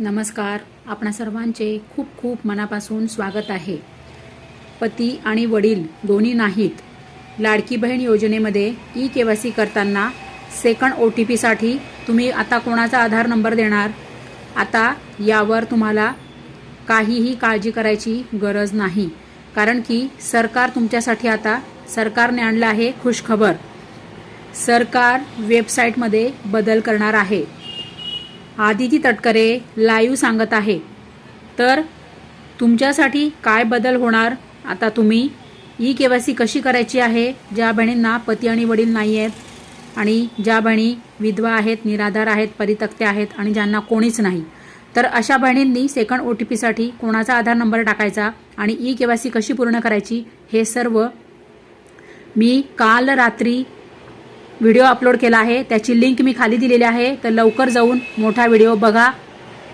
नमस्कार. आपणा सर्वांचे खूप खूप मनापासून स्वागत आहे. पती आणि वडील दोन्ही नाहीत. लाडकी बहीण योजनेमध्ये ई के वाय सी करताना सेकंड ओ टी पीसाठी तुम्ही आता कोणाचा आधार नंबर देणार? आता यावर तुम्हाला काहीही काळजी करायची गरज नाही. कारण की सरकार तुमच्यासाठी आता सरकारने आणलं आहे खुशखबर. सरकार वेबसाईटमध्ये बदल करणार आहे. आदिती तटकरे लाईव्ह सांगत आहे. तर तुमच्यासाठी काय बदल होणार? आता तुम्ही ई के वाय सी कशी करायची आहे? ज्या बहिणींना पती आणि वडील नाही आहेत आणि ज्या बहिणी विधवा आहेत निराधार आहेत परितक्त्या आहेत आणि ज्यांना कोणीच नाही तर अशा बहिणींनी सेकंड ओ टी पीसाठी कोणाचा आधार नंबर टाकायचा आणि ई के वाय सी कशी पूर्ण करायची हे सर्व मी काल रात्री व्हिडिओ अपलोड केला आहे. त्याची लिंक मी खाली दिलेली आहे. तर लवकर जाऊन मोठा व्हिडिओ बघा.